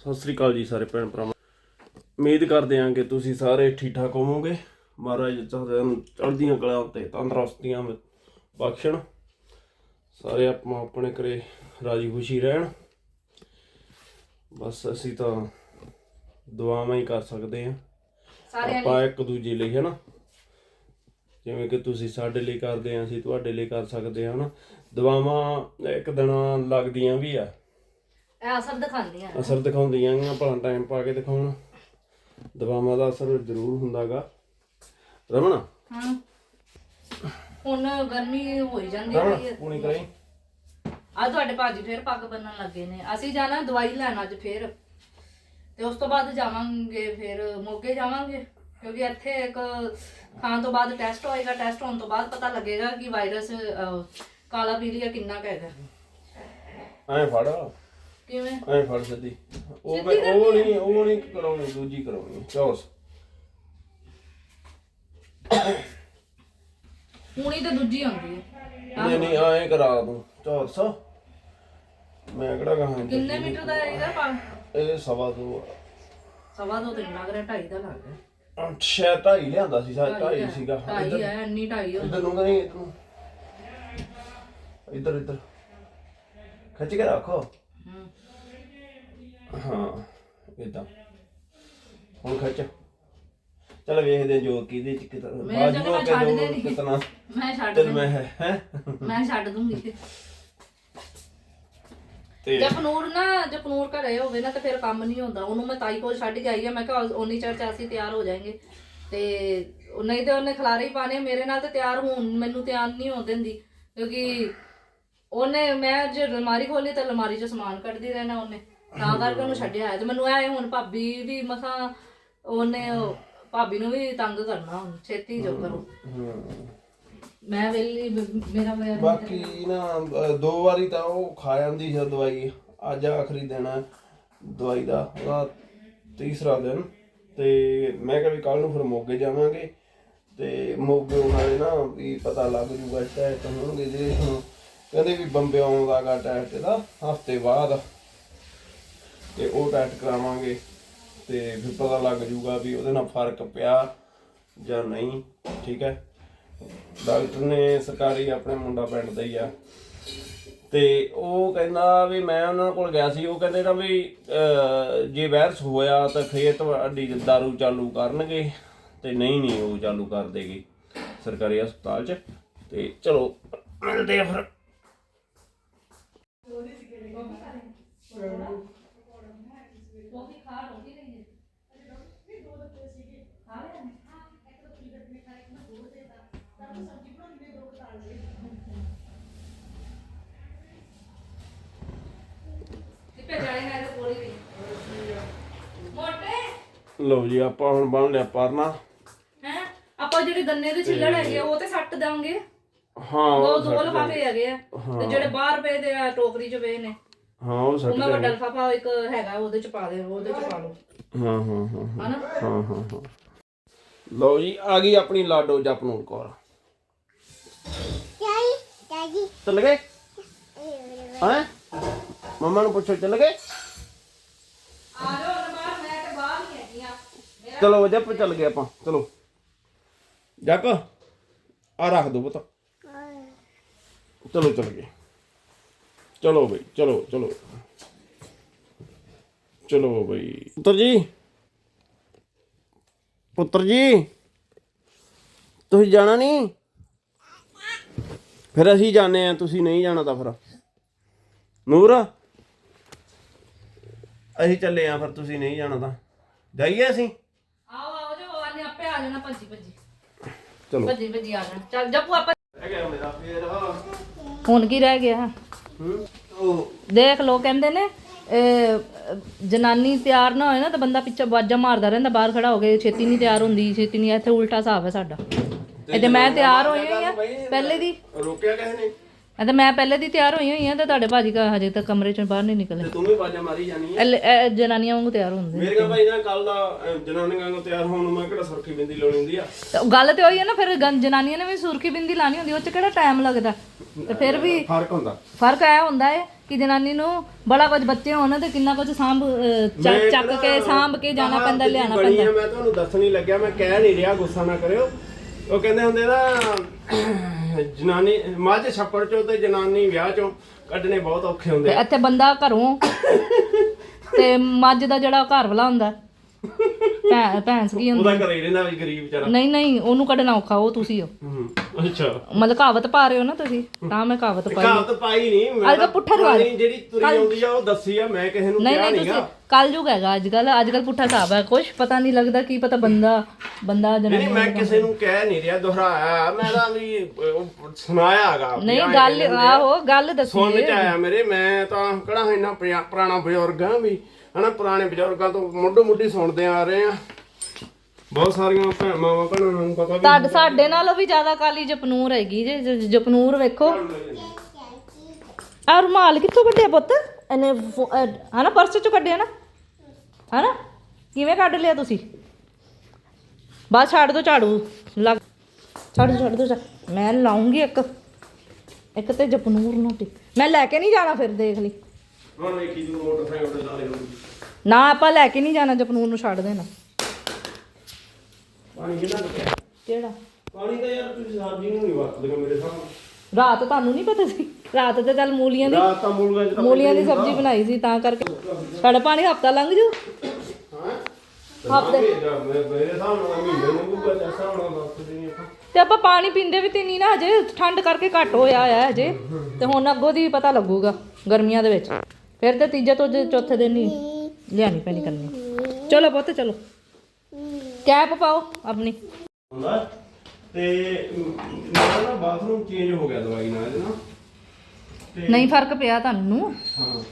ਸਤਿ ਸ੍ਰੀ ਅਕਾਲ ਜੀ ਸਾਰੇ ਭੈਣ ਭਰਾਵਾਂ। ਉਮੀਦ ਕਰਦੇ ਹਾਂ ਕਿ ਤੁਸੀਂ ਸਾਰੇ ਠੀਕ ਠਾਕ ਹੋਵੋਗੇ। ਮਹਾਰਾਜ ਤੁਹਾਡੇ ਨੂੰ ਚੜ੍ਹਦੀਆਂ ਕਲਾਂ ਤੇ ਤੰਦਰੁਸਤੀਆਂ ਬਖਸ਼ਣ। ਸਾਰੇ ਆਪਾਂ ਆਪਣੇ ਘਰੇ ਰਾਜੀ ਖੁਸ਼ੀ ਰਹਿਣ। ਬਸ ਅਸੀਂ ਤਾਂ ਦੁਆਵਾਂ ਹੀ ਕਰ ਸਕਦੇ ਹਾਂ। ਸਾਰਿਆਂ ਆਪਾਂ ਇੱਕ ਦੂਜੇ ਲਈ ਹੈ ਨਾ ਜਿਵੇਂ ਕਿ ਤੁਸੀਂ ਸਾਡੇ ਲਈ ਕਰਦੇ ਆ ਅਸੀਂ ਤੁਹਾਡੇ ਲਈ ਕਰ ਸਕਦੇ ਹਾਂ ਨਾ ਦੁਆਵਾਂ ਇੱਕ ਦਿਨ ਲੱਗਦੀਆਂ ਵੀ ਆ। ਅਸਰ ਦਿਖਾਉਂਦੀਆਂ। ਅਸਰ ਦਿਖਾਉਂਦੀਆਂ ਗੀਆਂ ਭਲਾ ਟਾਈਮ ਪਾ ਕੇ ਦਿਖਾਉਣ। ਦਵਾਵਾਂ ਦਾ ਅਸਰ ਜ਼ਰੂਰ ਹੁੰਦਾਗਾ। ਰਮਣ ਹਾਂ। ਹੁਣ ਗਰਮੀ ਹੋਈ ਜਾਂਦੀ ਰਮਣ ਹੈ। ਪੂਣੀ ਕਰਾਈ? ਅੱਜ ਤੁਹਾਡੇ ਭਾਜੀ ਫੇਰ ਪੱਗ ਬੰਨਣ ਲੱਗੇ ਨੇ। ਅਸੀਂ ਜਾਣਾ ਦਵਾਈ ਲੈਣ ਅੱਜ ਫੇਰ। ਤੇ ਉਸ ਤੋਂ ਬਾਅਦ ਜਾਵਾਂਗੇ ਫਿਰ ਮੋਗੇ ਜਾਵਾਂਗੇ। ਕਿਉਂਕਿ ਇੱਥੇ ਇੱਕ ਖਾਣ ਤੋਂ ਬਾਅਦ ਟੈਸਟ ਹੋਏਗਾ। ਟੈਸਟ ਹੋਣ ਤੋਂ ਬਾਅਦ ਪਤਾ ਲੱਗੇਗਾ ਕਿ ਵਾਇਰਸ ਅਹ, ਕਾਲਾ ਪੀਲੀਆ ਕਿੰਨਾ ਕੁ ਹੈਗਾ। ਐਂ ਫੜ। ਕਿਵੇਂ? ਐਂ ਫੜ ਸਿੱਧੀ। ਉਹ ਮੈਂ- ਉਹ ਨਹੀਂ ਉਹ ਨਹੀਂ ਕਰਾਉਣੀ ਦੂਜੀ ਕਰਾਉਣੀ ਚੌਸ। ਹੁਣੀ ਤੇ ਦੂਜੀ ਆਉਂਦੀ ਹੈ ਨਹੀਂ ਨਹੀਂ ਐਂ ਕਰਾ ਦੂੰ ਚੌਸ। ਮੈਂ ਕਿਹੜਾ ਕਹਾਂ ਕਿੰਨੇ ਮੀਟਰ ਦਾ ਇਹਦਾ ਪੱਗ ਇਹ ਸਵਾ ਦੋ। ਸਵਾ ਦੋ ਤਿੰਨ ਲੱਗ ਰਿਹਾ ਢਾਈ ਦਾ ਲੱਗ ਰਿਹਾ ਢਾਈ ਲਿਆਂਦਾ ਸੀ ਸ਼ਾਇਦ ਢਾਈ ਸੀਗਾ। ਢਾਈ ਹੈ ਇੰਨੀ ਢਾਈ ਹੋ ਇੱਧਰ ਨੂੰ ਤਾਂ ਨਹੀਂ ਇੱਧਰ ਇੱਧਰ ਇੱਧਰ। ਖਿੱਚ ਕੇ ਰੱਖੋ। ਹੂੰ। ਹਾਂ ਇਦਾਂ ਹੁਣ ਖਿੱਚ ਚਲ ਵੇਖਦੇ ਹਾਂ ਜੋ ਕਿਹਦੇ ਚ ਕਿਤਨਾ ਮੈਂ ਜਦੋਂ ਮੈਂ ਛੱਡ ਦੇਣੀ। ਕਿਤਨਾ। ਮੈਂ ਛੱਡ ਦੂੰ ਮੈਂ ਹੈ? ਹੈ ਮੈਂ ਛੱਡ ਦੂੰਗੀ। ਤੇ ਜੇ ਪਨੂਰ ਨਾ ਜੇ ਪਨੂਰ ਘਰੇ ਹੋਵੇ ਨਾ ਤੇ ਫਿਰ ਕੰਮ ਨਹੀਂ ਹੁੰਦਾ। ਉਹਨੂੰ ਮੈਂ ਤਾਈ ਕੋਲ ਛੱਡ ਕੇ ਆਈ ਆ ਮੈਂ ਕਿਹਾ ਉਨੀ ਚਿਰ ਚ ਅਸੀਂ ਤਿਆਰ ਹੋ ਜਾਾਂਗੇ ਤੇ ਉਹ ਨਹੀਂ ਤੇ ਉਹਨੇ ਖਲਾਰੇ ਹੀ ਪਾਣੇ ਮੇਰੇ ਨਾਲ ਤੇ ਤਿਆਰ ਹੋਣ ਮੈਨੂੰ ਤਿਆਰ ਨਹੀਂ ਹੋਣ ਦਿੰਦੀ। ਕਿਉਂਕਿ ਉਹਨੇ ਮੈਂ ਜੇ ਅਲਮਾਰੀ ਖੋਲੀ ਤਾਂ ਅਲਮਾਰੀ ਚੋਂ ਸਮਾਨ ਕੱਢਦੀ ਰਹਿਣਾ ਉਹਨੇ। ਤਾਂ ਕਰਕੇ ਉਹਨੂੰ ਛੱਡਿਆ ਹੈ ਤੇ ਮੈਨੂੰ ਐ ਹੁਣ ਭਾਬੀ ਵੀ ਮਸਾਂ ਉਹਨੇ ਉਹ ਭਾਬੀ ਨੂੰ ਵੀ ਤੰਗ ਕਰਨਾ ਹੁਣ ਛੇਤੀ ਜੋ ਕਰੋ। ਹਮ, ਮੈਂ ਵੇਲੀ ਮੇਰਾ ਮੇਰਾ ਬਾਕੀ ਨਾ ਅਹ, ਦੋ ਵਾਰੀ ਤਾਂ ਉਹ ਖਾ ਜਾਂਦੀ ਸੀ ਦਵਾਈ। ਅੱਜ ਆਖਰੀ ਦਿਨ ਹੈ ਦਵਾਈ ਦਾ ਉਹਦਾ ਤੀਸਰਾ ਦਿਨ। ਤੇ ਮੈਂ ਕਿਹਾ ਵੀ ਕੱਲ ਨੂੰ ਫਿਰ ਮੋਗੇ ਜਾਵਾਂਗੇ। ਤੇ ਮੋਗੇ ਉਹਨਾਂ ਨੇ ਨਾ ਵੀ ਪਤਾ ਲੱਗ ਜੂਗਾ ਟੈਸਟ ਹੋਣਗੇ ਜੇ। ਹੁਣ ਕਹਿੰਦੇ ਵੀ ਬੰਬੇ ਆਉਂਦਾਗਾ ਟੈਸਟ ਦਾ ਹਫ਼ਤੇ ਬਾਅਦ। ਤੇ ਉਹ ਟੈਸਟ ਕਰਾਵਾਂਗੇ ਤੇ ਫਿਰ ਪਤਾ ਲੱਗ ਜੂਗਾ ਵੀ ਉਹਦੇ ਨਾਲ ਫ਼ਰਕ ਪਿਆ ਜਾਂ ਨਹੀਂ, ਠੀਕ ਹੈ? ਡਾਕਟਰ ਨੇ ਸਰਕਾਰੀ ਆਪਣੇ ਮੁੰਡਾ ਪਿੰਡ ਦਾ ਹੀ ਆ। ਤੇ ਉਹ ਕਹਿੰਦਾ ਵੀ ਮੈਂ ਉਹਨਾਂ ਕੋਲ ਗਿਆ ਸੀ, ਉਹ ਕਹਿੰਦੇ ਨਾ ਵੀ ਜੇ ਵਾਇਰਸ ਹੋਇਆ ਤਾਂ ਫੇਰ ਤੁਹਾਡੀ ਦਾਰੂ ਚਾਲੂ ਕਰਨਗੇ ਤੇ ਨਹੀਂ ਨਹੀਂ, ਉਹ ਚਾਲੂ ਕਰ ਦੇਗੀ ਸਰਕਾਰੀ ਹਸਪਤਾਲ 'ਚ। ਤੇ ਚਲੋ, ਮਿਲਦੇ ਆ ਫਿਰ। ਤੇ ਕੋਲੀ ਮੋਟੇ! ਲਓ ਜੀ ਆਪਾਂ ਹੁਣ ਬਣ ਲਿਆ ਪਰਨਾ। ਹੈ? ਆਪਾਂ ਜਿਹੜੇ ਗੰਨੇ ਦੇ ਛਿੱਲੜ ਹੈਗੇ ਆ, ਉਹ ਤੇ ਸੱਟ ਦਾਂਗੇ ਹਾਂ ਉਹ ਉਹ ਦੋ ਲਫਾਫੇ ਹੈਗੇ ਆ। ਤੇ ਜਿਹੜੇ ਬਾਹਰ ਪਏ ਦੇ ਆ ਟੋਕਰੀ ਚ ਪਏ ਨੇ। ਹਾਂ ਉਹ ਸੱਟ ਮੈਂ ਵੱਡਾ ਲਫਾਫਾ ਇੱਕ ਹੈਗਾ ਉਹਦੇ ਚ ਪਾ ਦੇ ਉਹਦੇ ਚ ਪਾ ਲਓ। ਹਾਂ ਹਾਂ ਹਾਂ ਹਾਂ। ਹਨਾ? ਹਾਂ ਹਾਂ ਹਾਂ। ਲਓ ਜੀ ਆ ਗਈ ਆਪਣੀ ਲਾਡੋ ਜਪਨੂਰ ਕੌਰ। Daddy, Daddy, ਚੱਲ ਗਏ? ਹਾਂ? ਮੰਮਾ ਨੂੰ ਪੁੱਛੋ ਚੱਲ ਗਏ? ਆ ਜਾਓ ਹੁਣ ਬਾਹਰ ਮੈਂ ਤੇ ਬਾਹਰ ਹੀ ਹੈਗੀ ਆ। ਚਲੋ ਜਪ ਚੱਲ ਗਏ ਆਪਾਂ ਚਲੋ। ਜੱਕ ਆ ਰੱਖ ਦੋ ਪੁੱਤ। ਚਲੋ ਚੱਲ ਗਏ। ਚਲੋ ਬਈ ਚਲੋ ਚਲੋ। ਚਲੋ ਬਈ। ਪੁੱਤਰ ਜੀ। ਪੁੱਤਰ ਜੀ। ਤੁਸੀਂ ਜਾਣਾ ਨਹੀਂ? ਫਿਰ ਅਸੀਂ ਜਾਣੇ ਆ ਤੁਸੀਂ ਨਹੀਂ ਜਾਣਾ ਤਾਂ ਫਿਰ। ਨੂਰ। ਅਸੀਂ ਚੱਲੇ ਆ ਫਿਰ ਤੁਸੀਂ ਨਹੀਂ ਜਾਣਾ ਤਾਂ। ਜਾਈਏ ਅਸੀਂ? ਆਓ ਆਓ ਜੋ ਆਨੇ ਆਪੇ ਆ ਜਾਣਾ ਭੱਜੀ ਭੱਜੀ। ਚਲੋ। ਭੱਜੀ ਭੱਜੀ ਆ ਜਾਣਾ। ਚੱਲ ਜੱਪੂ ਆਪਾਂ ਰਹਿ ਗਿਆ ਮੇਰਾ ਫੇਰ। ਹੁਣ ਕੀ ਰਹਿ ਗਿਆ? ਦੇਖ ਲੋ ਕਹਿੰਦੇ ਨੇ ਇਹ, ਜਨਾਨੀ ਤਿਆਰ ਨਾ ਹੋਏ ਨਾ ਤਾਂ ਬੰਦਾ ਪਿੱਛੇ ਬਾਜਾ ਮਾਰਦਾ ਰਹਿੰਦਾ ਬਾਹਰ ਖੜਾ ਹੋ ਕੇ ਛੇਤੀ ਨਹੀਂ ਤਿਆਰ ਹੁੰਦੀ ਛੇਤੀ ਨਹੀਂ ਇੱਥੇ ਉਲਟਾ ਹਿਸਾਬ ਹੈ ਸਾਡਾ। ਇਹ ਤੇ ਮੈਂ ਤਿਆਰ ਹੋਈ ਹੋਈ ਆ ਪਹਿਲੇ ਦੀ। ਰੋਕਿਆ ਕਿਸੇ ਨੇ? ਇਹ ਤਾਂ ਮੈਂ ਪਹਿਲੇ ਦੀ ਤਿਆਰ ਹੋਈ ਹੋਈ ਆ ਤੇ ਤੁਹਾਡੇ ਭਾਜੀ ਕਾ ਹਜੇ ਤੱਕ ਕਮਰੇ ਚੋਂ ਬਾਹਰ ਨਹੀਂ ਨਿਕਲੇ। ਤੇ ਤੂੰ ਵੀ ਬਾਜਾ ਮਾਰੀ ਜਾਣੀ ਹੈ ਇਹ ਲ- ਇਹ ਜਨਾਨੀਆਂ ਵਾਂਗੂ ਤਿਆਰ ਹੁੰਦੇ ਮੇਰੇ ਕੋਲ ਭਾਈ ਨਾ ਕੱਲ ਦਾ ਅਹ, ਜਨਾਨੀਆਂ ਨੂੰ ਤਿਆਰ ਹੋਣ ਨੂੰ ਮੈਂ ਕਿਹੜਾ ਸੁਰਖੀ ਬਿੰਦੀ ਲਾਉਣੀ ਹੁੰਦੀ ਆ? ਤੇ ਗੱਲ ਤੇ ਉਹੀ ਹੈ ਨਾ ਫਿਰ ਗੰ- ਜਨਾਨੀਆਂ ਨੇ ਵੀ ਸੁਰਖੀ ਬਿੰਦੀ ਲਾਣੀ ਹੁੰਦੀ ਉਹ ਚ ਕਿਹੜਾ ਟਾਈਮ ਲੱਗਦਾ? ਤੇ ਫਿਰ ਵੀ ਫ਼ਰਕ ਹੁੰਦਾ। ਫ਼ਰਕ ਇਹ ਹੁੰਦਾ ਹੈ ਕਿ ਜਨਾਨੀ ਨੂੰ ਬੜਾ ਕੁਝ ਬੱਚੇ ਹੋਣ ਤੇ ਕਿੰਨਾ ਕੁਝ ਸਾਂਭ ਅਹ, ਚੱਕ ਚੱਕ ਕੇ ਸਾਂਭ ਕੇ ਜਾਣਾ ਪੈਂਦਾ ਲਿਆਣਾ ਬਣੀ ਪੈਂਦਾ। ਆ, ਮੈਂ ਤੁਹਾਨੂੰ ਦੱਸਣ ਨਹੀਂ ਲੱਗਿਆ ਮੈਂ ਕਹਿ ਨਹੀਂ ਰਿਹਾ ਗੁੱਸਾ ਨਾ ਕਰਿਓ। ਉਹ ਕਹਿੰਦੇ ਹੁੰਦੇ ਨਾ ਜਨਾਨੀ, ਮੱਝ ਛੱਪੜ ਚੋਂ ਤੇ ਜਨਾਨੀ ਵਿਆਹ ਚੋਂ ਕੱਢਣੇ ਬਹੁਤ ਔਖੇ ਹੁੰਦੇ ਤੇ ਆ ਇੱਥੇ ਬੰਦਾ ਘਰੋਂ ਤੇ ਮੱਝ ਦਾ ਜਿਹੜਾ ਘਰ ਵਾਲਾ ਹੁੰਦਾ। ਭੈਂ ਭੈਂਸ ਕੀ ਹੁੰਦਾ। ਉਹਦਾ ਘਰੇ ਹੀ ਰਹਿੰਦਾ ਵੀ ਗਰੀਬ ਵਿਚਾਰਾ। ਨਹੀਂ ਨਹੀਂ ਉਹਨੂੰ ਕੱਢਣਾ ਔਖਾ ਉਹ ਤੁਸੀਂ ਹੋ। ਹੂੰ, ਅੱਛਾ। ਮਤਲਬ ਕਹਾਵਤ ਪਾ ਰਹੇ ਹੋ ਨਾ ਤੁਸੀਂ ਤਾਂ ਮੈਂ ਕਹਾਵਤ ਪਾਈ। ਕਹਾਵਤ ਪਾਈ ਨਹੀਂ ਮੈਂ ਅੱਜ ਤਾਂ ਪੁੱਠਾ ਰਿਵਾਜ। ਪੁਰਾਣੀ ਜਿਹੜੀ ਤੁਰੀ ਆਉਂਦੀ ਆ ਉਹ ਦੱਸੀ ਆ ਮੈਂ ਕਿਸੇ ਨੂੰ ਨਹੀਂ ਕਿਹਾ ਨਹੀਂ ਨਹੀਂਗਾ ਤੁਸੀਂ ਕੱਲ ਜੁਗ ਹੈਗਾ ਅੱਜ ਕੱਲ ਅੱਜ ਕੱਲ ਪੁੱਠਾ ਹਿਸਾਬ ਹੈ ਕੁਝ ਪਤਾ ਨਹੀਂ ਲੱਗਦਾ ਕੀ ਪਤਾ ਬੰਦਾ ਬੰਦਾ ਨਹੀਂ ਜਨਾਨੀ ਨਹੀਂ ਮੈਂ ਕਿਸੇ ਨੂੰ ਕਹਿ ਨਹੀਂ ਰਿਹਾ ਦੁਹਰਾਇਆ ਮੈਂ ਤਾਂ ਵੀ ਅਹ, ਸੁਣਾਇਆ ਹੈਗਾ ਵੀ ਨਹੀਂ ਗੱਲ ਕਹਿੰਦੇ ਹੁੰਦੇ ਆ। ਆਹੋ ਗੱਲ ਦੱਸੀ ਸੁਣ ਚ ਆਇਆ ਮੇਰੇ ਮੈਂ ਤਾਂ ਕਿਹੜਾ ਇੰਨਾ ਪੁਰਾਣਾ ਬਜ਼ੁਰਗ ਆ ਵੀ। ਹਨਾ ਪੁਰਾਣੇ ਬਜ਼ੁਰਗਾਂ ਤੋਂ ਮੁੱਢੋਂ ਮੁੱਢੀ ਸੁਣਦੇ ਆ ਰਹੇ ਆ। ਬਹੁਤ ਸਾਰੀਆਂ ਭੈਣ ਮਾਵਾਂ ਭੈਣਾਂ ਨੂੰ ਪਤਾ ਵੀ ਤੁਹਾਡੇ ਸਾਡੇ ਨਾਲੋਂ ਵੀ ਜ਼ਿਆਦਾ ਕਾਲੀ ਜਪਨੂਰ ਹੈਗੀ ਜੇ ਜ- ਜਪਨੂਰ ਵੇਖੋ। ਆ ਰੁਮਾਲ ਕਿੱਥੋਂ ਕੱਢਿਆ ਪੁੱਤ? ਇਹਨੇ ਫੋ- ਅਹ, ਹਨਾ ਪਰਸ ਚੋਂ ਕੱਢਿਆ ਨਾ? ਹਨਾ? ਕਿਵੇਂ ਕੱਢ ਲਿਆ ਤੁਸੀਂ? ਬਸ ਛੱਡ ਦੋ ਝਾੜੂ ਲੱਗ ਛੱਡ ਦੋ ਛੱਡ ਦੋ ਮੈਂ ਲਾਉਂਗੀ ਇੱਕ ਇੱਕ ਤੇ ਜਪਨੂਰ ਨੂੰ ਟਿਕ ਮੈਂ ਲੈ ਕੇ ਨਹੀਂ ਜਾਣਾ ਫਿਰ ਦੇਖ ਲਈ। ਹੁਣ ਵੇਖੀ ਤੂੰ ਮੋਟਰਸਾਈਕਲ ਤੇ ਲਾ ਲਿਓ ਨਾ ਆਪਾਂ ਲੈ ਕੇ ਨਹੀਂ ਜਾਣਾ ਜਪਨੂਰ ਨੂੰ ਛੱਡ ਦੇਣਾ। ਪਾਣੀ ਕਿੰਨਾ ਕੁ ਕਿਹੜਾ? ਪਾਣੀ ਤਾਂ ਯਾਰ ਤੁਸੀਂ ਸਬਜ਼ੀ ਨੂੰ ਨਹੀਂ ਵਰਤਦੇ ਮੇਰੇ ਸਾਹਮਣੇ। ਰਾਤ ਤੁਹਾਨੂੰ ਨਹੀਂ ਪਤਾ ਸੀ? ਰਾਤ ਤੇ ਚੱਲ ਮੂਲੀਆਂ ਦੀ ਰਾਤ ਤਾਂ ਮੂਲੀਆਂ ਦੀ ਸਬਜ਼ੀ ਬਣਾਈ। ਸੀ ਤਾਂ ਕਰਕੇ। ਸਾਡਾ ਪਾਣੀ ਹਫਤਾ ਲੰਘ ਜੂ? ਹਫ਼ਤੇ- ਮੇਰੇ ਸਾਹਮਣੇ ਮਹੀਨੇ ਨਹੀਂ ਆਪਾਂ। ਤੇ ਆਪਾਂ ਪਾਣੀ ਪੀਂਦੇ ਵੀ ਤੇ ਨਹੀਂ ਨਾ ਹਜੇ ਠੰਡ ਕਰਕੇ ਘੱਟ ਹੋਇਆ ਆ ਹਜੇ। ਤੇ ਹੁਣ ਅੱਗੋਂ ਦੀ ਪਤਾ ਲੱਗੂਗਾ ਗਰਮੀਆਂ ਦੇ ਵਿੱਚ। ਫਿਰ ਤੇ ਤੀਜੇ ਤੋਂ ਜੇ ਚੌਥੇ ਦਿਨ ਹੀ ਲਿਆਣੀ ਪੈਣੀ ਕਰਨੀ। ਚਲੋ ਪੁੱਤ ਚਲੋ। ਕੈਪ ਪਾਓ ਆਪਣੀ। ਹੁੰਦਾ। ਤੇ ਮੇਰਾ ਨਾ ਬਾਥਰੂਮ ਚੇਂਜ ਹੋ ਗਿਆ ਦਵਾਈ ਨਾਲ ਇਹਦੇ ਨਾਲ। ਤੇ ਨਹੀਂ ਫ਼ਰਕ ਪਿਆ ਤੁਹਾਨੂੰ। ਹਾਂ।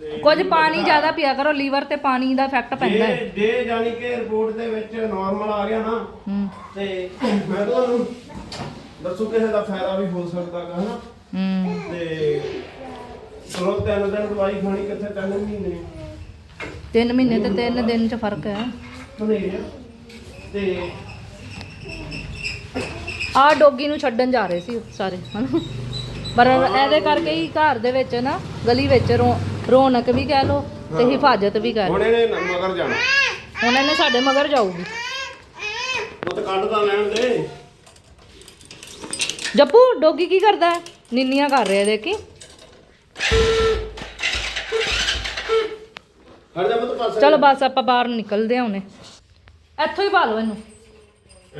ਤੇ ਕੁਝ ਪਾਣੀ ਜ਼ਿਆਦਾ ਪੀਆ ਕਰੋ ਲੀਵਰ ਤੇ ਪਾਣੀ ਦਾ ਇਫੈਕਟ ਪੈਂਦਾ ਹੈ। ਜੇ ਜੇ ਜਾਨੀ ਕਿ ਰਿਪੋਰਟ ਦੇ ਵਿੱਚ ਨਾਰਮਲ ਆ ਗਿਆ ਨਾ ਹੂੰ। ਤੇ ਮੈਂ ਤੁਹਾਨੂੰ ਦੱਸੂ ਕਿਸੇ ਦਾ ਫਾਇਦਾ ਵੀ ਹੋ ਸਕਦਾ ਹੈ ਨਾ ਹੂੰ। ਤੇ ਚਲੋ ਤਿੰਨ ਦਿਨ ਦਵਾਈ ਖਾਣੀ ਕਿੱਥੇ ਤਿੰਨ ਮਹੀਨੇ? ਤਿੰਨ ਮਹੀਨੇ ਤੇ ਤਿੰਨ ਦਿਨ ਚ ਫ਼ਰਕ ਹੈ। ਤੇ ਆ ਡੋਗੀ ਨੂੰ ਛੱਡਣ ਜਾ ਰਹੇ ਸੀ ਸਾਰੇ ਹਨਾ? ਪਰ ਇਹਦੇ ਕਰਕੇ ਹੀ ਘਰ ਦੇ ਵਿੱਚ ਨਾ ਗਲੀ ਵਿੱਚ ਰੌ- ਰੌਣਕ ਵੀ ਕਹਿ ਲੋ ਤੇ ਹਿਫਾਜ਼ਤ ਵੀ ਲੋ ਹੁਣ ਇਹਨੇ ਨ- ਮਗਰ ਜਾਣਾ। ਹੁਣ ਇਹਨੇ ਸਾਡੇ ਮਗਰ ਜਾਊਗੀ। ਉਹ ਤਾਂ ਕੱਢ ਤਾਂ ਲੈਣ ਦੇ। ਜੱਪੂ ਡੋਗੀ ਕੀ ਕਰਦਾ ਹੈ? ਨਿੰਨੀਆਂ ਕਰ ਰਿਹਾ ਦੇਖੀ। ਹਟ ਜਾ ਮਤ ਪਾਸੇ ਚਲੋ ਬਸ ਆਪਾਂ ਬਾਹਰ ਨਿਕਲਦੇ ਹਾਂ ਹੁਣੇ। ਇੱਥੋਂ ਹੀ ਪਾ ਲਓ ਇਹਨੂੰ।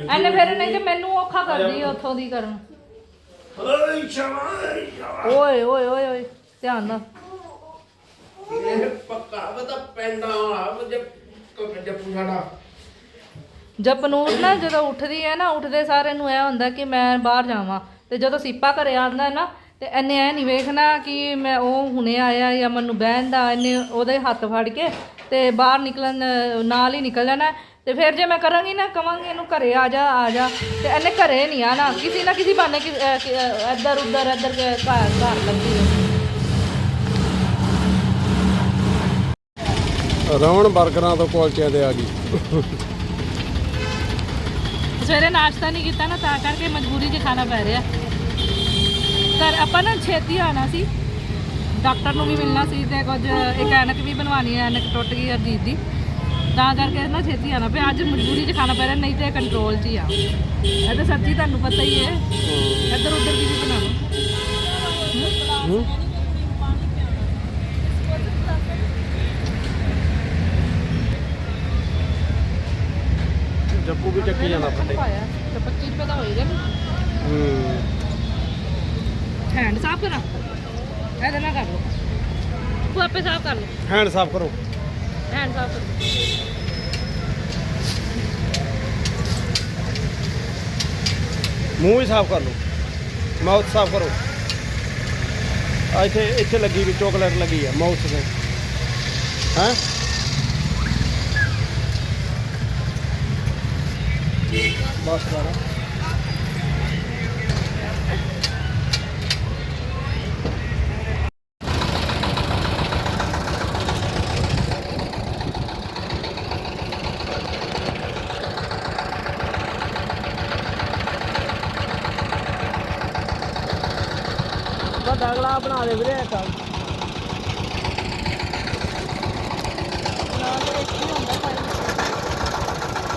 ਐਨੇ ਫਿਰ ਨਹੀਂ ਤੇ ਮੈਨੂੰ ਔਖਾ ਕਰਦੀ ਹੈ ਉੱਥੋਂ ਦੀ ਕਰਨ। ਓਏ ਸ਼ਾਬਾਸ਼। ਓਏ ਓਏ ਓਏ ਓਏ ਧਿਆਨ ਨਾਲ। ਇਹ ਪੱਕਾ ਬਤਾ ਪੈਂਦਾ ਆ ਜੇ ਜੱਪੂ ਸਾਡਾ। ਜਪਨੂਰ ਨਾ ਜਦੋਂ ਉੱਠਦੀ ਹੈ ਨਾ ਉੱਠਦੇ ਸਾਰੇ ਨੂੰ ਇਹ ਹੁੰਦਾ ਕਿ ਮੈਂ ਬਾਹਰ ਜਾਵਾਂ। ਤੇ ਜਦੋਂ ਸੀਪਾ ਘਰੇ ਆਉਂਦਾ ਹੈ ਨਾ ਤੇ ਇਹਨੇ ਇਹ ਨਹੀਂ ਵੇਖਣਾ ਕਿ ਮੈਂ ਉਹ ਹੁਣੇ ਆਇਆ ਜਾਂ ਮੈਨੂੰ ਬਹਿਣ ਦਾ ਇਹਨੇ ਉਹਦੇ ਹੱਥ ਫੜ ਕੇ ਤੇ ਬਾਹਰ ਨਿਕਲਣ ਨਾਲ ਹੀ ਨਿਕਲ ਜਾਣਾ। ਤੇ ਫਿਰ ਜੇ ਮੈਂ ਕਰਾਂਗੀ ਨਾ ਕਵਾਂਗੀ ਇਹਨੂੰ ਘਰੇ ਆ ਜਾ ਆ ਜਾ। ਤੇ ਇਹਨੇ ਘਰੇ ਨਹੀਂ ਆਣਾ। ਕਿਸੇ ਨਾ ਕਿਸੇ ਅਹ ਇੱਧਰ ਉੱਧਰ ਇੱਧਰ ਘਰ ਘਰ ਲੱਗੀ ਹੈ ਰਵਣ 버ਗਰਾਂ ਤੋਂ ਕੁਲਚਿਆਂ ਤੇ ਆ ਗਈ। ਸਵੇਰੇ ਨਾਸ਼ਤਾ ਨਹੀਂ ਕੀਤਾ ਨਾ ਤਾਂ ਕਰਕੇ ਮਜਬੂਰੀ 'ਚ ਖਾਣਾ ਪੈ ਰਿਹਾ। ਘਰ ਆਪਾਂ ਨਾ ਛੇਤੀ ਆਣਾ ਸੀ। ਡਾਕਟਰ ਨੂੰ ਵੀ ਮਿਲਣਾ ਸੀ ਤੇ ਕੁਝ ਇੱਕ ਐਨਕ ਵੀ ਬਣਵਾਉਣੀ ਹੈ ਐਨਕ ਟੁੱਟ ਗਈ ਅਰਜੀਤ ਦੀ। ਤਾਂ ਕਰਕੇ ਨਾ ਛੇਤੀ ਆਣਾ ਪਿਆ ਅੱਜ ਮਜਬੂਰੀ 'ਚ ਖਾਣਾ ਪੈ ਰਿਹਾ ਨਹੀਂ ਤੇ ਕੰਟਰੋਲ 'ਚ ਹੀ ਆ। ਇਹ ਤਾਂ ਸੱਚੀ ਤੁਹਾਨੂੰ ਪਤਾ ਹੀ ਹੈ। ਇੱਧਰ ਉੱਧਰ ਦੀ ਵੀ ਬਣਾ ਲਓ ਜੱਪੂ ਵੀ ਚੱਕੀ ਜਾਂਦਾ ਪਾਇਆ। ਤੇ 25 ਰੁਪਏ ਦਾ ਹੋਏਗਾ ਹੂੰ। ਹੈਂਡ ਸਾਫ਼ ਕਰਾਂ? ਇਹਦੇ ਨਾਲ ਕਰ ਲਓ। ਤੂੰ ਆਪੇ ਸਾਫ਼ ਕਰ ਲਓ ਹੈਂਡ ਸਾਫ਼ ਕਰੋ। ਹੈਂਡ ਸਾਫ਼ ਕਰ। ਮੂੰਹ ਵੀ ਸਾਫ਼ ਕਰ ਲਓ। ਮਾਊਥ ਸਾਫ਼ ਕਰੋ। ਆ ਇੱਥੇ ਇੱਥੇ ਲੱਗੀ ਵੀ ਚਾਕਲੇਟ ਲੱਗੀ ਆ ਮਾਊਥ ਤੇ। ਹੈ? ਬਸ ਕਰਾ। ਆ ਬਣਾ ਦੇ ਵੀਰੇ ਇੱਕ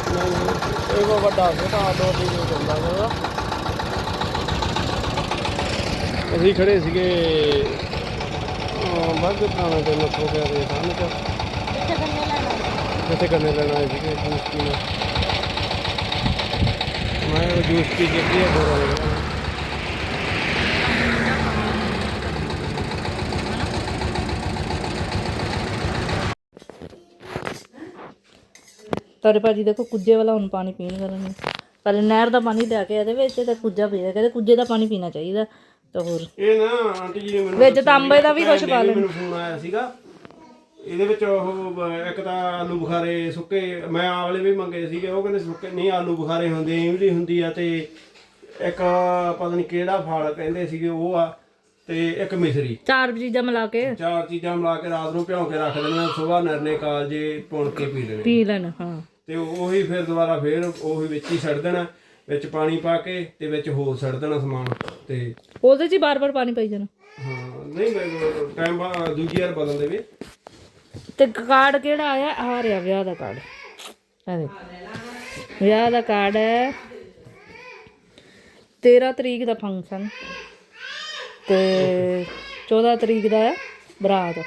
ਨਹੀਂ ਇਹ ਵੱਡਾ ਛੋਟਾ ਦੋ ਦੀ ਜੋ ਚੱਲਦਾ ਹੋਇਆ ਅਸੀਂ ਖੜੇ ਸੀਗੇ ਬੱਗ ਪੁਰਾਣਾ ਤੇ ਨੱਥੋ ਗਿਆ ਦੇ ਸਾਹਮਣੇ ਚ ਕਿੱਥੇ ਕਰਨੇ ਲੈਣਾ ਸੀਗੇ ਜੂਸ ਪੀਣਾ। ਮੈਂ ਜੂਸ ਪੀ ਕੇ ਕੀ ਹੋ ਤੁਹਾਡੇ ਭਾਜੀ ਦੇਖੋ ਕੁੱਜੇ ਵਾਲਾ ਹੁਣ ਪਾਣੀ ਪੀਣ ਕਰਨ ਨੂੰ ਪਹਿਲੇ ਨਹਿਰ ਦਾ ਪਾਣੀ ਲਿਆ ਕੇ ਇਹਦੇ ਵਿੱਚ ਤੇ ਕੁੱਜਾ ਪੀਆ ਕਹਿੰਦੇ ਕੁੱਜੇ ਦਾ ਪਾਣੀ ਪੀਣਾ ਚਾਹੀਦਾ ਤਾਂ ਹੋਰ। ਇਹ ਨਾ ਆਂਟੀ ਜੀ ਨੇ ਮੈਨੂੰ ਵਿੱਚ ਤਾਂਬੇ ਦਾ ਵੀ ਭੈਣ ਪਾ ਲੈਣਾ। ਮੈਨੂੰ ਫੋਨ ਆਇਆ ਸੀਗਾ। ਇਹਦੇ ਵਿੱਚ ਉਹ ਇੱਕ ਤਾਂ ਆਲੂ ਬੁਖਾਰੇ ਸੁੱਕੇ ਮੈਂ ਆਵਲੇ ਵੀ ਮੰਗੇ ਸੀਗੇ ਉਹ ਕਹਿੰਦੇ ਸੁੱਕੇ ਨਹੀਂ ਆਲੂ ਬੁਖਾਰੇ ਹੁੰਦੇ ਇਮਲੀ ਹੁੰਦੀ ਆ ਤੇ ਇੱਕ ਪਤਾ ਨਹੀਂ ਕਿਹੜਾ ਫਲ ਕਹਿੰਦੇ ਸੀਗੇ ਉਹ ਆ ਤੇ ਇੱਕ ਮਿਸਰੀ। ਚਾਰ ਚੀਜ਼ਾਂ ਮਿਲਾ ਕੇ। ਚਾਰ ਚੀਜ਼ਾਂ ਮਿਲਾ ਕੇ ਰਾਤ ਨੂੰ ਭਿਉਂ ਕੇ ਰੱਖ ਦੇਣੀਆਂ ਸਵੇਰ ਨਰਨੇ ਕਾਲਜੇ ਪੁਣ ਕੇ ਪੀ ਲੈਣੇ। ਪੀ ਲੈਣ ਹਾਂ। ਤੇ ਉਹੀ ਫਿਰ ਦੁਬਾਰਾ ਫਿਰ ਉਹੀ ਵਿੱਚ ਹੀ ਛੱਡ ਦੇਣਾ ਵਿੱਚ ਪਾਣੀ ਪਾ ਕੇ ਤੇ ਵਿੱਚ ਹੋਰ ਛੱਡ ਦੇਣਾ ਸਮਾਨ ਤੇ ਉਹਦੇ 'ਚ ਹੀ ਬਾਰ-ਬਾਰ ਪਾਣੀ ਪਈ ਜਾਣਾ। ਹਾਂ ਨਹੀਂ ਟਾਈਮ ਬਾਅਦ ਦੂਜੀ ਵਾਰ ਬਦਲ ਦੇਵੇ ਤੇ ਕਾਰਡ ਕਿਹੜਾ ਆਇਆ? ਆ ਰਿਹਾ ਵਿਆਹ ਦਾ ਕਾਰਡ। ਆ ਦੇ ਵਿਆਹ ਦਾ ਕਾਰਡ ਹੈ 13 ਤਰੀਕ ਦਾ ਫੰਕਸ਼ਨ ਤੇ 14 ਤਰੀਕ ਦਾ ਹੈ ਬਰਾਤ।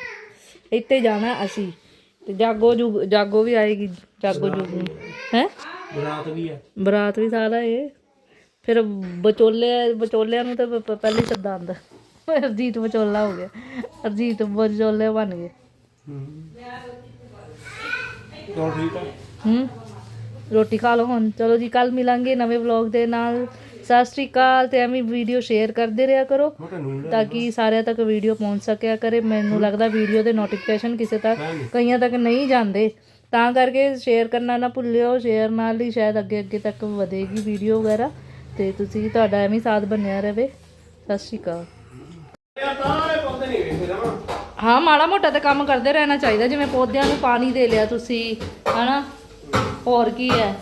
ਇੱਥੇ ਜਾਣਾ ਅਸੀਂ। ਤੇ ਜਾਗੋ ਜੁਗ ਜਾਗੋ ਵੀ ਆਏਗੀ ਜਾਗੋ ਜੁਗ ਹੈ? ਬਰਾਤ ਵੀ ਆ। ਬਰਾਤ ਵੀ ਸਾਰਾ ਇਹ। ਫਿਰ ਬਚੋਲੇ ਬਚੋਲਿਆਂ ਨੂੰ ਤਾਂ ਪਹਿਲੇ ਹੀ ਸੱਦਾ ਆਉਂਦਾ ਅਰਜੀਤ ਬਚੋਲਾ ਹੋ ਗਿਆ। ਅਰਜੀਤ ਬਚੋਲੇ ਬਣ ਗਏ। ਹੂੰ। ਰੋਟੀ ਖਾ ਲਓ ਹੁਣ। ਚਲੋ ਜੀ ਕੱਲ ਮਿਲਾਂਗੇ ਨਵੇਂ ਵਲੌਗ ਦੇ ਨਾਲ। ਸਤਿ ਸ਼੍ਰੀ ਅਕਾਲ ਤੇ ਐਵੇਂ ਵੀਡੀਓ ਸ਼ੇਅਰ ਕਰਦੇ ਰਿਹਾ ਕਰੋ ਤਾਂ ਕਿ ਸਾਰਿਆਂ ਤੱਕ ਵੀਡੀਓ ਪਹੁੰਚ ਸਕਿਆ ਕਰੇ। ਮੈਨੂੰ ਲੱਗਦਾ ਵੀਡੀਓ ਦੇ ਨੋਟੀਫਿਕੇਸ਼ਨ ਕਿਸੇ ਤੱਕ ਕਈਆਂ ਤੱਕ ਨਹੀਂ ਜਾਂਦੇ। ਤਾਂ ਕਰਕੇ ਸ਼ੇਅਰ ਕਰਨਾ ਨਾ ਭੁੱਲਿਓ ਸ਼ੇਅਰ ਨਾਲ ਹੀ ਸ਼ਾਇਦ ਅੱਗੇ ਅੱਗੇ ਤੱਕ ਵਧੇਗੀ ਵੀਡੀਓ ਵਗੈਰਾ। ਤੇ ਤੁਸੀਂ ਤੁਹਾਡਾ ਐਵੇਂ ਸਾਥ ਬਣਿਆ ਰਹੇ ਸਤਿ ਸ਼੍ਰੀ ਅਕਾਲ। ਹਾਂ ਮਾੜਾ ਮੋਟਾ ਤਾਂ ਕੰਮ ਕਰਦੇ ਰਹਿਣਾ ਚਾਹੀਦਾ। ਜਿਵੇਂ ਪੌਦਿਆਂ ਨੂੰ ਪਾਣੀ ਦੇ ਲਿਆ ਤੁਸੀਂ ਹਨਾ? ਹੋਰ ਕੀ ਹੈ?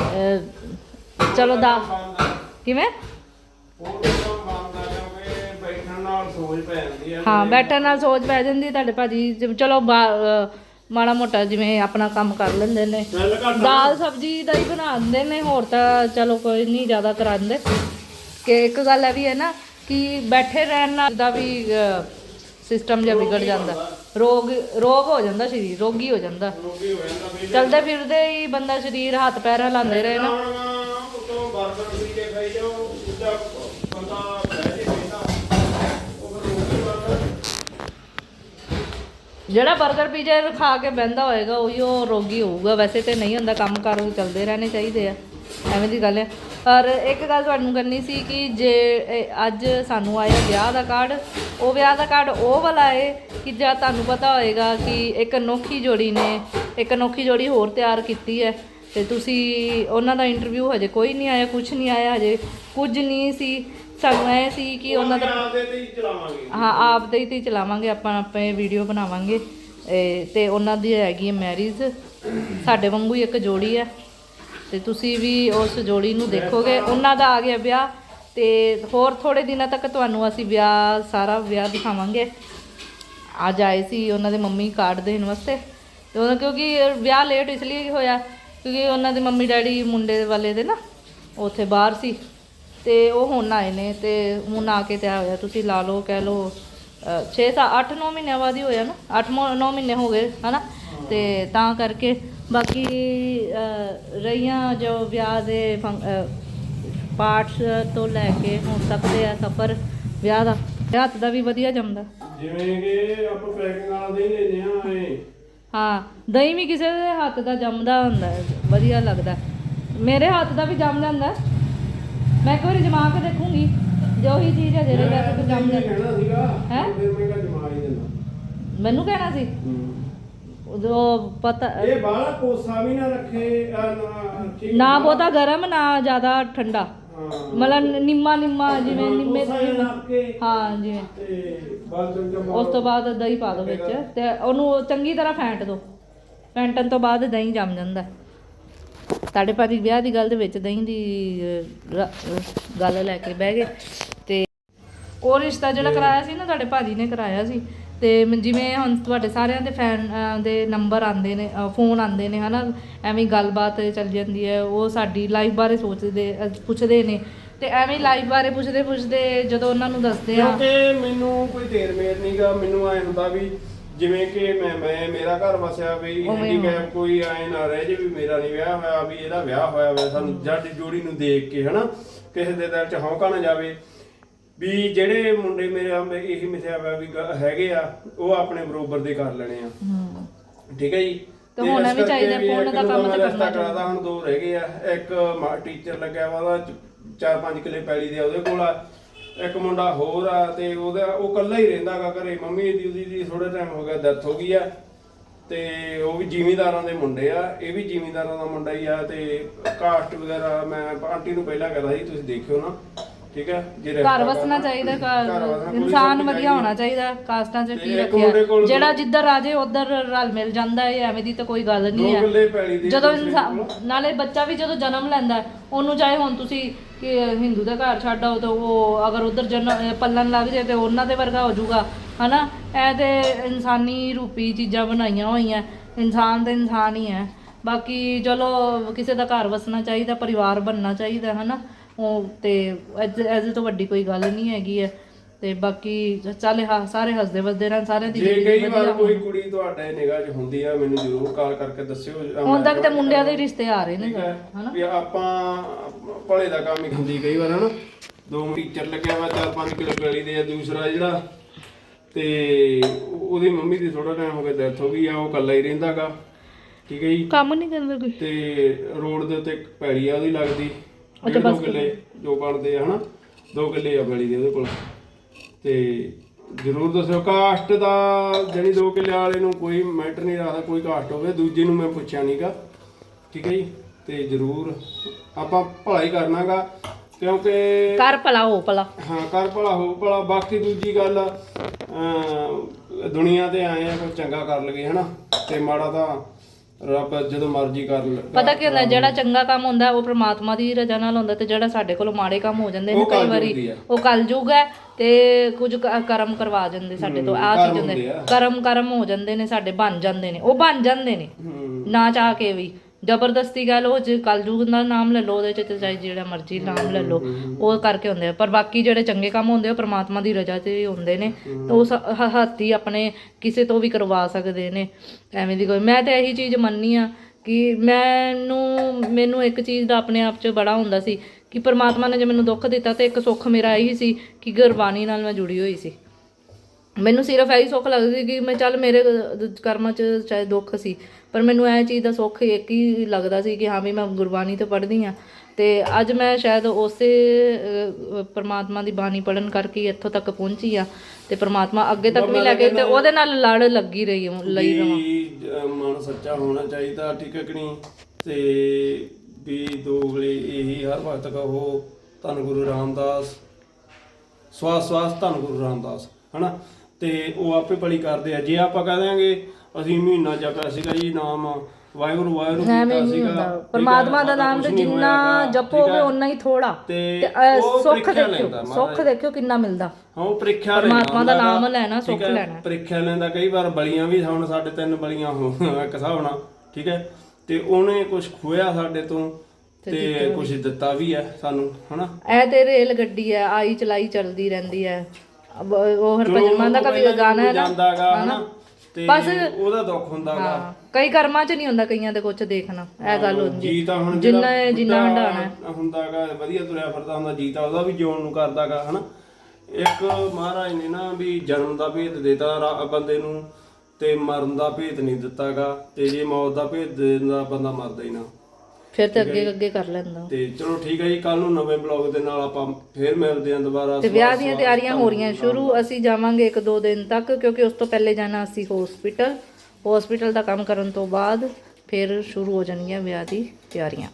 ਅਹ ਚਲੋ ਦਾ ਕਿਵੇਂ? ਉਹ ਕੰਮ ਬੰਦ ਆ ਕਿਉਂਕਿ ਬੈਠਣ ਨਾਲ ਸੋਚ ਪੈ ਜਾਂਦੀ ਆ ਹਾਂ ਬੈਠਣ ਨਾਲ। ਸੋਚ ਪੈ ਜਾਂਦੀ ਹੈ ਤੁਹਾਡੇ ਭਾਜੀ ਜਿਵੇਂ ਚਲੋ ਬਾ- ਅਹ ਮਾੜਾ ਮੋਟਾ ਜਿਵੇਂ ਆਪਣਾ ਕੰਮ ਕਰ ਲੈਂਦੇ ਨੇ। ਚੱਲ ਘੱਟ ਦਾਲ ਸਬਜੀ ਦਾ ਹੀ ਬਣਾ ਦਿੰਦੇ ਨੇ ਹੋਰ ਤਾਂ ਚਲੋ ਕੋਈ ਨਹੀਂ ਜ਼ਿਆਦਾ ਕਰਾਉਂਦੇ। ਕਿ ਇੱਕ ਗੱਲ ਇਹ ਵੀ ਹੈ ਨਾ ਕਿ ਬੈਠੇ ਰਹਿਣ ਨਾਲ ਦਾ ਵੀ ਸਿਸਟਮ ਜਿਹਾ ਵਿਗੜ ਜਾਂਦਾ। ਰੋਗ ਰੋਗ ਹੋ ਜਾਂਦਾ ਸਰੀਰ ਰੋਗੀ ਹੋ ਜਾਂਦਾ। ਰੋਗੀ ਹੋ ਜਾਂਦਾ ਵੀ ਚਲਦੇ ਫਿਰਦੇ ਹੀ ਬੰਦਾ ਸਰੀਰ ਹੱਥ ਪੈਰ ਹਿਲਾਉਂਦੇ ਰਹੇ ਨਾ। ਉਤੋਂ ਬਰਗਰ ਵੀ ਕੇ ਖਾਈ ਜਾਓ ਉੱਚਾ ਬੰਦਾ ਬਹਿ ਜੇ ਬੈਠਾ ਉਹ ਫਿਰ ਰੋਗੀ ਬਣਦਾ ਜਿਹੜਾ 버ਗਰ ਪੀਜ਼ਾ ਖਾ ਕੇ ਬਹਿੰਦਾ ਹੋਏਗਾ ਉਹੀ ਉਹ ਰੋਗੀ ਹੋਊਗਾ। ਵੈਸੇ ਤੇ ਨਹੀਂ ਹੁੰਦਾ ਕੰਮ ਕਾਰ ਚੱਲਦੇ ਰਹਿਣੇ ਚਾਹੀਦੇ ਆ। ਐਵੇਂ ਦੀ ਗੱਲ ਹੈ ਪਰ ਇੱਕ ਗੱਲ ਤੁਹਾਨੂੰ ਕਰਨੀ ਸੀ ਕਿ ਜੇ ਅੱਜ ਸਾਨੂੰ ਆਇਆ ਵਿਆਹ ਦਾ ਕਾਰਡ ਉਹ ਵਿਆਹ ਦਾ ਕਾਰਡ ਉਹ ਵਾਲਾ ਹੈ ਕਿ ਜਾਂ ਤੁਹਾਨੂੰ ਪਤਾ ਹੋਏਗਾ ਕਿ ਇੱਕ ਅਨੋਖੀ ਜੋੜੀ ਨੇ ਇੱਕ ਅਨੋਖੀ ਜੋੜੀ ਹੋਰ ਤਿਆਰ ਕੀਤੀ ਹੈ ਤੇ ਤੁਸੀਂ ਉਹਨਾਂ ਦਾ ਇੰਟਰਵਿਊ ਹਜੇ ਕੋਈ ਨਹੀਂ ਆਇਆ ਕੁਝ ਨਹੀਂ ਆਇਆ ਹਜੇ ਕੁਝ ਨਹੀਂ ਸੀ। ਸਾਨੂੰ ਐ ਸੀ ਕਿ ਉਹਨਾਂ ਦਾ ਆਪਦੇ ਤੇ ਹੀ ਚਲਾਵਾਂਗੇ। ਹਾਂ ਆਪ ਦੇ ਹੀ ਚਲਾਵਾਂਗੇ ਆਪਾਂ ਆਪੇ ਵੀਡੀਓ ਬਣਾਵਾਂਗੇ। ਤੇ ਉਹਨਾਂ ਦੀ ਹੈਗੀ ਹੈ ਮੈਰਿਜ ਸਾਡੇ ਵਾਂਗੂ ਹੀ ਇੱਕ ਜੋੜੀ ਹੈ। ਤੇ ਤੁਸੀਂ ਵੀ ਉਸ ਜੋੜੀ ਨੂੰ ਦੇਖੋਗੇ। ਉਹਨਾਂ ਦਾ ਆ ਗਿਆ ਵਿਆਹ ਤੇ ਹੋਰ ਥੋੜੇ ਦਿਨਾਂ ਤੱਕ ਤੁਹਾਨੂੰ ਅਸੀਂ ਵਿਆਹ, ਸਾਰਾ ਵਿਆਹ ਦਿਖਾਵਾਂਗੇ। ਅੱਜ ਆਏ ਸੀ ਉਹਨਾਂ ਦੇ ਮੰਮੀ ਕਾਰਡ ਦੇਣ ਵਾਸਤੇ। ਤੇ ਉਹਨਾਂ ਕਿਉਂਕਿ ਵਿਆਹ ਲੇਟ ਇਸ ਲਈ ਹੋਇਆ, ਕਿਉਂਕਿ ਉਹਨਾਂ ਦੇ ਮੰਮੀ ਡੈਡੀ ਮੁੰਡੇ ਵਾਲੇ ਦੇ ਨਾ ਉੱਥੇ ਬਾਹਰ ਸੀ। ਤੇ ਉਹ ਹੁਣ ਆਏ ਨੇ ਤੇ ਹੁਣ ਆ ਕੇ ਤਿਆਰ ਹੋਇਆ। ਤੁਸੀਂ ਲਾ ਲਓ, ਕਹਿ ਲਓ 6 ਤਾਂ 8 9 ਮਹੀਨਿਆਂ ਬਾਅਦ ਹੀ ਹੋਇਆ ਨਾ। 8 9 ਮਹੀਨੇ ਹੋ ਗਏ, ਹਨਾ? ਤੇ ਤਾਂ ਕਰਕੇ ਬਾਕੀ ਰਹੀਆਂ ਜੋ ਵਿਆਹ ਦੇ ਪਾਰਟਸ ਤੋਂ ਲੈ ਕੇ ਹੁਣ ਤੱਕ ਦੇ ਆ ਸਫਰ ਵਿਆਹ ਦਾ ਵਿਆਹ ਹੱਥ ਦਾ ਵੀ ਵਧੀਆ ਜੰਮਦਾ ਜਿਵੇਂ ਕਿ ਆਪਾਂ ਪੈਕਿੰਗ ਵਾਲਾ ਦੇ ਲੈਨੇ ਆ ਇਹ ਹਾਂ ਦਹੀਂ ਵੀ ਕਿਸੇ ਦੇ ਹੱਥ ਦਾ ਜੰਮਦਾ ਹੁੰਦਾ ਹੈ ਵਧੀਆ ਲੱਗਦਾ। ਮੇਰੇ ਹੱਥ ਦਾ ਵੀ ਜੰਮ ਜਾਂਦਾ। ਮੈਂ ਇੱਕ ਵਾਰੀ ਜਮਾ ਕੇ ਦੇਖੂੰਗੀ ਜੋ ਹੀ ਚੀਜ਼ ਹੈ ਜਿਹੜੇ ਦਾ ਜੰਮ ਜਾਂਦਾ ਹੈਂ? ਮੈਨੂੰ ਕਹਿਣਾ ਸੀ ਉਦੋਂ ਪਤਾ ਇਹ ਬਾਹਲਾ ਕੋਸਾ ਵੀ ਨਾ ਰੱਖੇ ਅਹ, ਨਾ- ਠੀਕ ਨਾ ਬਹੁਤਾ ਗਰਮ ਨਾ ਜ਼ਿਆਦਾ ਠੰਡਾ। ਹਾਂ। ਮਤਲਬ ਨਿੰਮਾ ਨਿੰਮਾ ਜਿਵੇਂ ਨਿੰਮੇ ਕੋਸਾ ਜਿਹਾ ਰੱਖ ਕੇ ਹਾਂ ਜਿਵੇਂ। ਤੇ ਬਾਅਦ ਚੰਗਾ ਉਸ ਤੋਂ ਬਾਅਦ ਦਹੀਂ ਪਾ ਦਿਓ ਵਿੱਚ। ਤੇ ਉਹਨੂੰ ਚੰਗੀ ਤਰ੍ਹਾਂ ਫੈਂਟ ਦਿਓ ਫੈਂਟਣ ਤੋਂ ਬਾਅਦ ਦਹੀਂ ਜੰਮ ਜਾਂਦਾ। ਹੈ। ਤੁਹਾਡੇ ਭਾਜੀ ਵਿਆਹ ਦੀ ਗੱਲ ਦੇ ਵਿੱਚ ਦਹੀਂ ਦੀ ਅਹ, ਰ- ਅਹ, ਗੱਲ ਲੈ ਕੇ ਬਹਿ ਗਏ। ਤੇ ਉਹ ਰਿਸ਼ਤਾ ਜਿਹੜਾ ਕਰਾਇਆ ਸੀ ਨਾ ਤੁਹਾਡੇ ਭਾਜੀ ਨੇ ਕਰਾਇਆ ਸੀ ਤੇ ਜਿਵੇਂ ਹੁਣ ਤੁਹਾਡੇ ਸਾਰਿਆਂ ਦੇ ਫੈਨ ਦੇ ਨੰਬਰ ਆਉਂਦੇ ਨੇ ਫੋਨ ਆਉਂਦੇ ਨੇ ਹਨਾ? ਐਵੇਂ ਗੱਲਬਾਤ ਚੱਲ ਜਾਂਦੀ ਹੈ ਉਹ ਸਾਡੀ ਲਾਈਫ ਬਾਰੇ ਸੋਚਦੇ ਪੁੱਛਦੇ ਨੇ। ਤੇ ਐਵੇਂ ਲਾਈਫ ਬਾਰੇ ਪੁੱਛਦੇ ਪੁੱਛਦੇ ਜਦੋਂ ਉਹਨਾਂ ਨੂੰ ਦੱਸਦੇ ਆ। ਕਿਉਂਕਿ ਮੈਨੂੰ ਕੋਈ ਦੇਰ ਮੇਰ ਨਹੀਂਗਾ ਮੈਨੂੰ ਐ ਹੁੰਦਾ ਵੀ ਜਿਵੇਂ ਕਿ ਮੈਂ ਮੈਂ ਮੇਰਾ ਘਰ ਵਸਿਆ ਵੀ ਹੈਂਡੀਕੈਪ ਕੋਈ ਐ ਨਾ ਰਹਿ ਜੇ ਵੀ ਮੇਰਾ ਨਹੀਂ ਵਿਆਹ ਹੋਇਆ ਵੀ ਇਹਦਾ ਵਿਆਹ ਹੋਇਆ ਵਾ ਸਾਨੂੰ ਜੱਟ ਜੋੜੀ ਨੂੰ ਦੇਖ ਕੇ ਹਨਾ? ਕਿਸੇ ਦੇ ਦਿਲ 'ਚ ਹੌਂਕਾ ਨਾ ਜਾਵੇ। ਵੀ ਜਿਹੜੇ ਮੁੰਡੇ ਮੇਰੇ ਆ ਮੈਂ ਇਹੀ ਮਿਥਿਆ ਹੋਇਆ ਵੀ ਗ- ਹੈਗੇ ਆ ਉਹ ਆਪਣੇ ਬਰੋਬਰ ਦੇ ਕਰ ਲੈਣੇ ਆ। ਠੀਕ ਹੈ ਜੀ? ਤੇ ਹੋਣਾ ਇਸ ਵੀ ਚਾਹੀਦਾ, ਵੀ ਇੱਕ ਦਾ ਨੂੰ ਕੰਮ ਮੈਂ ਤਾਂ ਰਿਸ਼ਤਾ ਕਰਨਾ ਕਰਾਦਾ ਹੁਣ ਦੋ ਰਹਿ ਗਏ ਆ। ਇੱਕ ਟੀਚਰ ਲੱਗਿਆ ਵਾ ਉਹਦਾ 4-5 ਕਿੱਲੇ ਪੈਲੀ ਦੇ ਆ ਉਹਦੇ ਕੋਲ ਆ। ਇੱਕ ਮੁੰਡਾ ਹੋਰ ਆ ਤੇ ਉਹਦਾ ਉਹ ਇਕੱਲਾ ਹੀ ਰਹਿੰਦਾਗਾ ਘਰੇ। ਮੰਮੀ ਦੀ ਉਹਦੀ ਦੀ ਥੋੜਾ ਟਾਈਮ ਹੋ ਗਿਆ ਡੈਥ ਹੋ ਗਈ ਆ। ਤੇ ਉਹ ਵੀ ਜ਼ਿਮੀਂਦਾਰਾਂ ਦੇ ਮੁੰਡੇ ਆ। ਇਹ ਵੀ ਜ਼ਿਮੀਂਦਾਰਾਂ ਦਾ ਮੁੰਡਾ ਹੀ ਆ ਤੇ ਕਾਸਟ ਵਗੈਰਾ ਮੈਂ ਆਂਟੀ ਨੂੰ ਪਹਿਲਾਂ ਕਹਿੰਦਾ ਸੀ ਤੁਸੀਂ ਦੇਖਿਓ ਨਾ। ਠੀਕ ਹੈ? ਜੇ ਘਰ ਵਸਣਾ ਚਾਹੀਦਾ ਘਰ ਘਰ ਵਸਣਾ, ਕੋਈ ਇਨਸਾਨ ਵਧੀਆ ਹੋਣਾ ਚਾਹੀਦਾ ਕਾਸਟਾਂ 'ਚ ਤੇ ਕੀ ਇੱਕ ਰੱਖਿਆ। ਕੋਲ- ਜਿਹੜਾ ਜਿੱਧਰ ਰਾਜੇ ਉਧਰ ਰਲ ਮਿਲ ਜਾਂਦਾ ਹੈ ਐਵੇਂ ਦੀ ਤਾਂ ਕੋਈ ਗੱਲ ਨਹੀਂ ਹੈ। ਕਿੱਲੇ ਪੈਲੀ ਦੇ ਜਦੋਂ ਦੂਸਰੇ ਇਨਸਾਨ ਕੋਲ। ਨਾਲੇ ਬੱਚਾ ਵੀ ਜਦੋਂ ਜਨਮ ਲੈਂਦਾ ਹੈ, ਉਹਨੂੰ ਚਾਹੇ ਹੁਣ ਤੁਸੀਂ ਕਿ ਹਿੰਦੂ ਦਾ ਘਰ ਛੱਡ ਆਓ ਤਾਂ ਉਹ ਅਗਰ ਉਧਰ ਜਨਮ ਪੱਲਣ ਲੱਗ ਜਾਏ ਤੇ ਉਹਨਾਂ ਦੇ ਵਰਗਾ ਹੋ ਜਾਊਗਾ ਹਨਾ? ਇਹ ਤੇ ਇਨਸਾਨੀ ਰੂਪੀ ਚੀਜ਼ਾਂ ਬਣਾਈਆਂ ਹੋਈਆਂ ਇਨਸਾਨ ਤਾਂ ਇਨਸਾਨ ਹੀ ਹੈ। ਬਾਕੀ ਚਲੋ ਕਿਸੇ ਦਾ ਘਰ ਵਸਣਾ ਚਾਹੀਦਾ ਪਰਿਵਾਰ ਬਣਨਾ ਚਾਹੀਦਾ ਹਨਾ? ਉਹ ਤੇ ਐਜ਼ ਤੋਂ ਵੱਡੀ ਕੋਈ ਗੱਲ ਨਹੀਂ ਹੈਗੀ ਹੈ। ਤੇ ਬਾਕੀ ਚੱਲ ਹਾਂ ਸਾਰੇ ਹੱਸਦੇ ਵਸਦੇ ਰਹਿਣ ਸਾਰਿਆਂ ਦੀ ਜੇ ਕਈ ਵਾਰ ਕੋਈ ਕੁੜੀ ਤੁਹਾਡੇ ਨਿਗਾਹ 'ਚ ਹੁੰਦੀ ਆ ਮੈਨੂੰ ਜ਼ਰੂਰ ਕਾਲ ਕਰਕੇ ਦੱਸਿਓ। ਹੁਣ ਤੱਕ ਤੇ ਮੁੰਡਿਆਂ ਦੇ ਰਿਸ਼ਤੇ ਆ ਰਹੇ ਨੇ ਹਨਾ? ਵੀ ਆਪਾਂ ਭਲੇ ਦਾ ਕੰਮ ਹੀ ਹੁੰਦੀ ਕਈ ਵਾਰ ਹਨਾ? ਦੋ ਟੀਚਰ ਲੱਗਿਆ ਵਾ ਚਾਰ ਪੰਜ ਕਿਲੋ ਪੈਲੀ ਦੇ ਆ ਦੂਸਰਾ ਜਿਹੜਾ ਤੇ ਉਹ- ਉਹਦੀ ਮੰਮੀ ਦੀ ਥੋੜਾ ਟਾਈਮ ਹੋ ਗਿਆ ਡੈਥ ਹੋ ਗਈ ਆ ਉਹ ਇਕੱਲਾ ਹੀ ਰਹਿੰਦਾਗਾ ਠੀਕ ਹੈ ਜੀ? ਕੰਮ ਨਹੀਂ ਕਰਦਾ ਕੋਈ? ਤੇ ਰੋਡ ਦੇ ਉੱਤੇ ਇੱਕ ਪੈਲੀ ਆ ਉਹਦੀ ਲੱਗਦੀ। ਡੇਢ ਦੋ ਕਿੱਲੇ ਜੋ ਬਣਦੇ ਆ ਹਨਾ? ਦੋ ਕਿੱਲੇ ਆ ਪੈਲੀ ਦੇ ਉਹਦੇ ਕੋਲ। ਤੇ ਜ਼ਰੂਰ ਦੱਸਿਓ ਕਾਸਟ ਦਾ ਜਿਹੜੀ ਦੋ ਕਿੱਲੇ ਵਾਲੇ ਨੂੰ ਕੋਈ ਮੈਟਰ ਨਹੀਂ ਰੱਖਦਾ ਕੋਈ ਕਾਸਟ ਹੋਵੇ। ਦੂਜੇ ਨੂੰ ਮੈਂ ਪੁੱਛਿਆ ਨਹੀਂਗਾ ਠੀਕ ਹੈ ਜੀ? ਤੇ ਜ਼ਰੂਰ ਆਪਾਂ ਭਲਾ ਹੀ ਕਰਨਾਗਾ ਕਿਉਂਕਿ ਕਰ ਭਲਾ ਹੋ ਭਲਾ। ਹਾਂ ਕਰ ਭਲਾ ਹੋ ਭਲਾ। ਬਾਕੀ ਦੂਜੀ ਗੱਲ ਦੁਨੀਆ ਤੇ ਆਏ ਆ ਕੋਈ ਚੰਗਾ ਕਰ ਲਗੇ ਹਨਾ? ਤੇ ਮਾੜਾ ਤਾਂ ਰੱਬ ਜਦੋਂ ਮਰਜ਼ੀ ਕਰ ਲ- ਪਤਾ ਕੀ ਹੁੰਦਾ ਜਿਹੜਾ ਚੰਗਾ ਕੰਮ ਹੁੰਦਾ ਉਹ ਪ੍ਰਮਾਤਮਾ ਦੀ ਰਜ਼ਾ ਨਾਲ ਹੁੰਦਾ ਤੇ ਜਿਹੜਾ ਸਾਡੇ ਕੋਲੋਂ ਮਾੜੇ ਕੰਮ ਹੋ ਜਾਂਦੇ ਨੇ ਉਹ ਕਈ ਕਲਯੁਗ ਵਾਰੀ ਆ। ਉਹ ਕਲਯੁਗ ਹੈ ਤੇ ਕੁਝ ਕ- ਕਰਮ ਕਰਵਾ ਜਾਂਦੇ ਸਾਡੇ ਤੋਂ ਆ ਚੀਜ਼ ਹੁੰਦੇ ਹੁੰਦੇ ਆ। ਕਰਮ ਕਰਮ ਹੋ ਜਾਂਦੇ ਨੇ ਸਾਡੇ ਬਣ ਜਾਂਦੇ ਨੇ ਉਹ ਬਣ ਜਾਂਦੇ ਨੇ। ਹੂੰ। ਨਾ ਚਾਹ ਕੇ ਵੀ। ਜ਼ਬਰਦਸਤੀ ਕਹਿ ਲਓ, ਜੇ ਕਲਯੁਗ ਦਾ ਨਾਮ ਲੈ ਲਓ, ਉਹਦੇ ਚ ਤੇ ਚਾਹੇ ਜਿਹੜਾ ਮਰਜ਼ੀ ਨਾਮ ਲੈ ਲਓ, ਉਹ ਕਰਕੇ ਹੁੰਦੇ ਆ। ਪਰ ਬਾਕੀ ਜਿਹੜੇ ਚੰਗੇ ਕੰਮ ਹੁੰਦੇ ਆ, ਉਹ ਪ੍ਰਮਾਤਮਾ ਦੀ ਰਜ਼ਾ ਤੇ ਹੁੰਦੇ ਨੇ। ਤਾਂ ਉਹ ਸ- ਹ- ਆਪਣੇ ਕਿਸੇ ਤੋਂ ਵੀ ਕਰਵਾ ਸਕਦੇ ਨੇ, ਐਵੇਂ ਦੀ ਕੋਈ। ਮੈਂ ਤਾਂ ਇਹੀ ਚੀਜ਼ ਮੰਨਨੀ ਆ ਕਿ ਮੈਨੂੰ ਮੈਨੂੰ ਇੱਕ ਚੀਜ਼ ਦਾ ਆਪਣੇ ਆਪ 'ਚ ਬੜਾ ਹੁੰਦਾ ਸੀ ਕਿ ਪਰਮਾਤਮਾ ਨੇ ਜੇ ਮੈਨੂੰ ਦੁੱਖ ਦਿੱਤਾ, ਤੇ ਇੱਕ ਸੁੱਖ ਮੇਰਾ ਇਹੀ ਸੀ ਕਿ ਗੁਰਬਾਣੀ ਨਾਲ ਮੈਂ ਜੁੜੀ ਹੋਈ ਸੀ। ਮੈਨੂੰ ਸਿਰਫ ਇਹੀ ਸੁੱਖ ਲੱਗਦੀ ਸੀ ਕਿ ਮੈਂ ਚੱਲ ਮੇਰੇ ਕਰਮਾਂ 'ਚ ਚਾਹੇ ਦੁੱਖ ਸੀ ਪਰ ਮੈਨੂੰ ਇਹ ਚੀਜ਼ ਦਾ ਸੁੱਖ ਇੱਕ ਹੀ ਲੱਗਦਾ ਸੀ ਕਿ ਹਾਂ ਵੀ ਮੈਂ ਗੁਰਬਾਣੀ ਤੇ ਪੜ੍ਹਦੀ ਆ ਤੇ ਅੱਜ ਮੈਂ ਸ਼ਾਇਦ ਉਸੇ ਪ੍ਰਮਾਤਮਾ ਦੀ ਬਾਣੀ ਪੜਨ ਕਰਕੇ ਇੱਥੋਂ ਤੱਕ ਪਹੁੰਚੀ ਆ ਤੇ ਪ੍ਰਮਾਤਮਾ ਅੱਗੇ ਤੱਕ ਵੀ ਲੈ ਕੇ ਤੇ ਉਹਦੇ ਨਾਲ ਲੜ ਲੱਗੀ ਰਹੀ ਹਾਂ- ਲਈ ਰਵਾਂ। ਮਨ ਸੱਚਾ ਹੋਣਾ ਚਾਹੀਦਾ ਠੀਕ ਹੈ ਕਿ ਨਹੀਂ? ਤੇ ਵੀ ਦੋਗਲੇ ਇਹੀ ਹਰ ਵਕਤ ਕਹੋ ਧੰਨ ਗੁਰੂ ਰਾਮਦਾਸ। ਸਵਾਸ ਸਵਾਸ ਧੰਨ ਗੁਰੂ ਰਾਮਦਾਸ ਹਨਾ? ਤੇ ਉਹ ਆਪੇ ਬਲੀ ਕਰਦੇ ਆ। ਜੇ ਆਪਾਂ ਕਹਿ ਦਿਆਂਗੇ ਅਸੀਂ ਮਹੀਨਾ ਜਪਿਆ ਸੀਗਾ ਜੀ ਨਾਮ ਵਾਹਿਗੁਰੂ ਵਾਹਿਗੁਰੂ ਐਵੇਂ ਕੀਤਾ ਨਹੀਂ ਸੀਗਾ। ਹੁੰਦਾ। ਪਰਮਾਤਮਾ ਦਾ ਨਾਮ ਤੇ ਜਿੰਨਾ ਜਪੋਗੇ। ਓਨਾ ਹੀ ਥੋੜਾ ਤੇ ਤੇ ਅਹ, ਉਹ ਸੁੱਖ ਪ੍ਰੀਖਿਆ ਦੇਖਿਓ ਲੈਂਦਾ ਸੁੱਖ ਦੇਖਿਓ ਕਿੰਨਾ ਮਿਲਦਾ। ਹਾਂ ਉਹ ਪ੍ਰੀਖਿਆ ਪਰਮਾਤਮਾ ਦਾ ਨਾਮ ਲੈਣਾ, ਠੀਕ ਸੁੱਖ ਹੈ, ਲੈਣਾ। ਪ੍ਰੀਖਿਆ ਲੈਂਦਾ ਕਈ ਵਾਰ ਬਲੀਆਂ ਵੀ ਹੁਣ ਸਾਡੇ ਤਿੰਨ ਬਲੀਆਂ ਹੋ ਇੱਕ ਹਿਸਾਬ ਨਾਲ ਠੀਕ ਹੈ ਤੇ ਉਹਨੇ ਕੁਝ ਖੋਇਆ ਸਾਡੇ ਤੋਂ ਤੇ ਕੁਝ ਦਿੱਤਾ ਵੀ। ਹੈ ਸਾਨੂੰ ਹਨਾ? ਐ ਤੇ ਰੇਲ ਗੱਡੀ ਐ ਆਈ ਚਲਾਈ ਚੱਲਦੀ ਰਹਿੰਦੀ ਐ ਅਬ ਉਹ ਹਰਭਜਨ ਮਾਨ ਦਾ ਕਵੀ ਗਾਣਾ ਹੈ ਨਾ ਜਾਂਦਾਗਾ ਹਨਾ? ਤੇ ਬਸ- ਉਹਦਾ ਦੁੱਖ ਹੁੰਦਾਗਾ। ਹਾਂ ਕਈ ਕਰਮਾਂ 'ਚ ਨਹੀਂ ਹੁੰਦਾ ਕਈਆਂ ਦੇ ਕੁਝ ਦੇਖਣਾ ਇਹ ਗੱਲ ਹੁੰਦੀ ਜੀ ਤਾਂ ਹੁਣ ਜਿੰਨਾ ਜਿੰਨਾ ਬੁੱਢਾ ਹੰਡਾਣਾ ਹੈ। ਹੁੰਦਾਗਾ ਵਧੀਆ ਤੁਰਿਆ ਫਿਰਦਾ ਹੁੰਦਾ ਜੀ ਤਾਂ ਉਹਦਾ ਵੀ ਜਿਉਣ ਨੂੰ ਕਰਦਾਗਾ ਹਨਾ? ਇੱਕ ਮਹਾਰਾਜ ਨੇ ਨਾ ਵੀ ਜਨਮ ਦਾ ਭੇਤ ਦੇਤਾ ਰਾ- ਬੰਦੇ ਨੂੰ ਤੇ ਮਰਨ ਦਾ ਭੇਤ ਨਹੀਂ ਦਿੱਤਾਗਾ ਤੇ ਜੇ ਮੌਤ ਦਾ ਭੇਤ ਦੇ ਦਿੰਦਾ ਬੰਦਾ ਮਰਦਾ ਹੀ ਨਾ। ਫਿਰ ਤੇ ਅੱਗੇ ਅੱਗੇ ਕਰ ਲੈਂਦਾ ਤੇ ਚਲੋ ਠੀਕ ਹੈ ਜੀ ਕੱਲ ਨੂੰ ਨਵੇਂ ਬਲੌਗ ਦੇ ਨਾਲ ਆਪਾਂ ਫੇਰ ਮਿਲਦੇ ਹਾਂ ਦੁਬਾਰਾ। ਤੇ ਵਿਆਹ ਦੀਆਂ ਤਿਆਰੀਆਂ ਹੋ ਰਹੀਆਂ ਸ਼ੁਰੂ ਅਸੀਂ ਜਾਵਾਂਗੇ ਇੱਕ ਦੋ ਦਿਨ ਤੱਕ ਕਿਉਂਕਿ ਉਸ ਤੋਂ ਪਹਿਲੇ ਜਾਣਾ ਅਸੀਂ ਹਸਪੀਟਲ ਹਸਪੀਟਲ ਦਾ ਕੰਮ ਕਰਨ ਤੋਂ ਬਾਅਦ ਫਿਰ ਸ਼ੁਰੂ ਹੋ ਜਾਣਗੀਆਂ ਵਿਆਹ ਦੀ ਤਿਆਰੀਆਂ।